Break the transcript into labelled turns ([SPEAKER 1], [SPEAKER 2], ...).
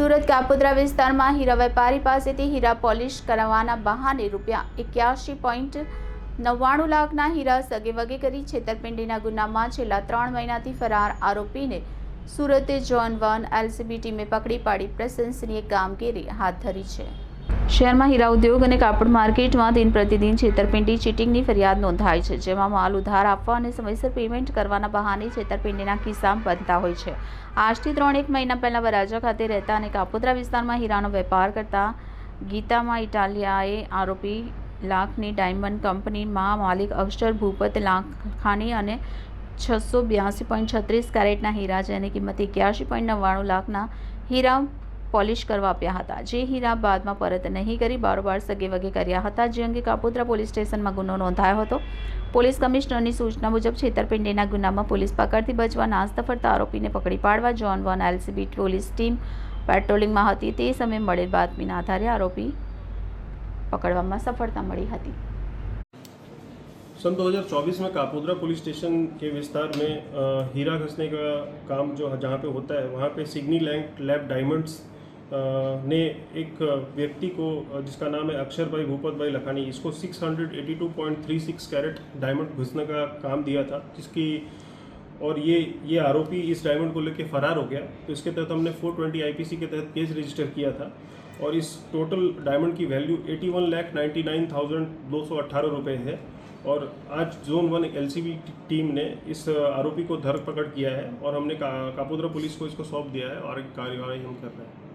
[SPEAKER 1] સુરત કાપોદ્રા વિસ્તારમાં હીરા વેપારી પાસેથી હીરા પોલિશ કરાવવાના બહાને રૂપિયા એક્યાસી પોઈન્ટ નવ્વાણું લાખના હીરા સગે વગે કરી છેતરપિંડીના ગુનામાં છેલ્લા ત્રણ મહિનાથી ફરાર આરોપીને સુરતે જોન વન એલસીબી ટીમે પકડી પાડી પ્રશંસનીય કામગીરી હાથ ધરી છે. શહેરમાં હીરા ઉદ્યોગ અને કાપડ માર્કેટમાં દિન પ્રતિદિન છેતરપિંડી, ચીટિંગની ફરિયાદ નોંધાય છે, જેમાં માલ ઉધાર આપવા અને સમયસર પેમેન્ટ કરવાના બહાને છેતરપિંડીના કિસ્સા બનતા હોય છે. આજથી ત્રણ એક મહિના પહેલાં વરાજા ખાતે રહેતા અને કાપોદ્રા વિસ્તારમાં હીરાનો વેપાર કરતા ગીતામાં ઇટાલિયાએ આરોપી લાખની ડાયમંડ કંપનીમાં માલિક અક્ષર ભૂપત લાખાણી અને છસો બ્યાસી પોઈન્ટ છત્રીસ કેરેટના હીરા, જેની કિંમત એક્યાસી પોઈન્ટ નવ્વાણું લાખના હીરા પોલિશ કરવા આપ્યા હતા જે હીરા બાદમાં પરત નહીં કરી બારોબાર સગે વગે કર્યા હતા જે અંગે કાપોદ્રા પોલીસ સ્ટેશનમાં ગુનો નોંધાયો હતો પોલીસ કમિશનરની સૂચના મુજબ છેતરપિંડીના ગુનામાં પોલીસ પકડથી બચવા નાસ્તા ફરતા આરોપીને પકડી પાડવા zone one LCB police team પેટ્રોલિંગમાં હતી તે સમયે મળેલ બાતમીના આધારે આરોપી પકડવામાં સફળતા મળી હતી
[SPEAKER 2] सन 2024 में कापोद्रा पुलिस स्टेशन के विस्तार में अ, हीरा घसने का काम जो जहाँ पे होता है वहाँ पे सिग्नी लैंड लैब डायमंड्स अ, ने एक व्यक्ति को जिसका नाम है अक्षर भाई भूपत भाई लखानी इसको 682.36 कैरेट डायमंड घुसने का काम दिया था जिसकी और ये ये आरोपी इस डायमंड को लेके फरार हो गया। तो इसके तहत हमने 420 आईपीसी के तहत केस रजिस्टर किया था और इस टोटल डायमंड की value 81 lakh ninety nine thousand दो सौ अट्ठारह रुपये है। और आज जोन वन एलसीबी टीम ने इस आरोपी को धर पकड़ किया है और हमने का, कापोद्रा पुलिस को इसको सौंप दिया है और एक कार्यवाही हम कर रहे हैं।